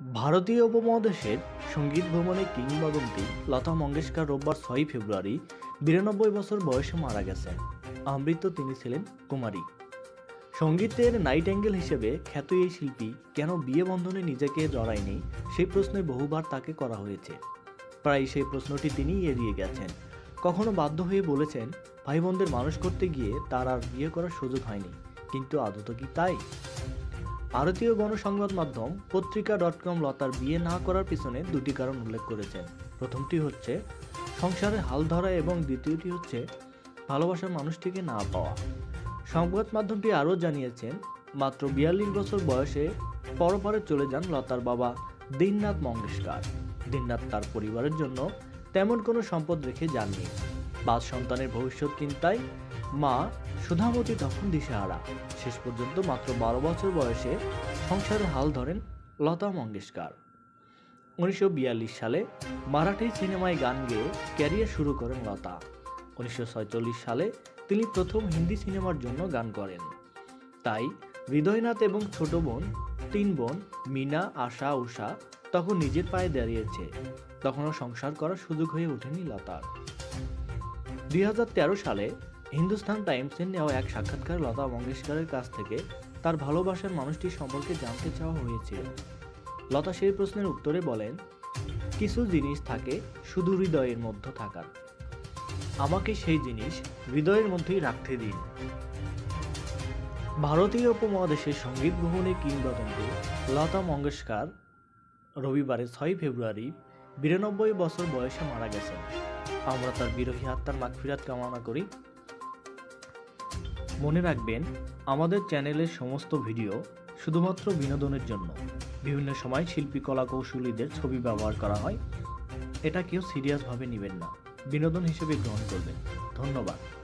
ভারতীয় উপমহাদেশের সংগীত ভ্রমণে কিংবদন্তি লতা মঙ্গেশকর রোববার ছয়ই ফেব্রুয়ারি বিরানব্বই বছর বয়সে মারা গেছেন। আমৃত তিনি ছিলেন কুমারী। সঙ্গীতের নাইট অ্যাঙ্গেল হিসেবে খ্যাত এই শিল্পী কেন বিয়ে বন্ধনে নিজেকে জড়ায়নি সেই প্রশ্নে বহুবার তাকে করা হয়েছে। প্রায় সেই প্রশ্নটি তিনি এড়িয়ে গেছেন। কখনো বাধ্য হয়ে বলেছেন ভাই বোনদের মানুষ করতে গিয়ে তার আর বিয়ে করার সুযোগ হয়নি। কিন্তু আদত কি তাই? ভারতীয় গণসংবাদ মাধ্যম পত্রিকা ডট কম লতার বিয়ে না করার পিছনে দুটি কারণ উল্লেখ করেছেন প্রথমটি হচ্ছে, সংসারে হাল ধরা এবং দ্বিতীয়টি হচ্ছে, ভালোবাসার মানুষটিকে না পাওয়া। সংবাদ মাধ্যমটি আরও জানিয়েছেন, মাত্র বিয়াল্লিশ বছর বয়সে পরপরে চলে যান লতার বাবা দীননাথ মঙ্গেশকার। দীননাথ তার পরিবারের জন্য তেমন কোনো সম্পদ রেখে যাননি। পাঁচ সন্তানের ভবিষ্যৎ চিন্তায় মা সুধামতি তখন দিশেহারা। শেষ পর্যন্ত মাত্র বারো বছর বয়সে সংসারে হাল ধরেন লতা মঙ্গেশকর। উনিশশো বিয়াল্লিশ সালে মারাঠি সিনেমায় গান গেয়ে ক্যারিয়ার শুরু করেন লতা। উনিশশো সালে তিনি প্রথম হিন্দি সিনেমার জন্য গান করেন। তাই হৃদয়নাথ এবং ছোট বোন তিন বোন, মিনা, আশা উষা তখন নিজের পায়ে দাঁড়িয়েছে। তখনও সংসার করার সুযোগ হয়ে ওঠেনি লতার। দুই হাজার তেরো সালে হিন্দুস্তান টাইমসে নেওয়া এক সাক্ষাৎকার লতা মঙ্গেশকরের কাছ থেকে তার ভালোবাসার মানুষটি সম্পর্কে জানতে চাওয়া হয়েছিল। লতা সেই প্রশ্নের উত্তরে বলেন, কিছু জিনিস থাকে শুধু হৃদয়ের মধ্যে থাকার। আমাকে সেই জিনিস হৃদয়ের মধ্যেই রাখতে দিন। ভারতীয় উপমহাদেশের সংগীত ভ্রমণে কিংবদন্তি লতা মঙ্গেশকর রবিবারে ছয় ফেব্রুয়ারি বিরানব্বই বছর বয়সে মারা গেছেন। আমরা তার বিরোহী আত্মার মাগফিরাত কামনা করি। মনে রাখবেন, আমাদের চ্যানেলের সমস্ত ভিডিও শুধুমাত্র বিনোদনের জন্য। বিভিন্ন সময় শিল্পী কলা কৌশলীদের ছবি ব্যবহার করা হয়। এটা কেউ সিরিয়াসভাবে নেবেন না। বিনোদন হিসেবে গ্রহণ করবেন। ধন্যবাদ।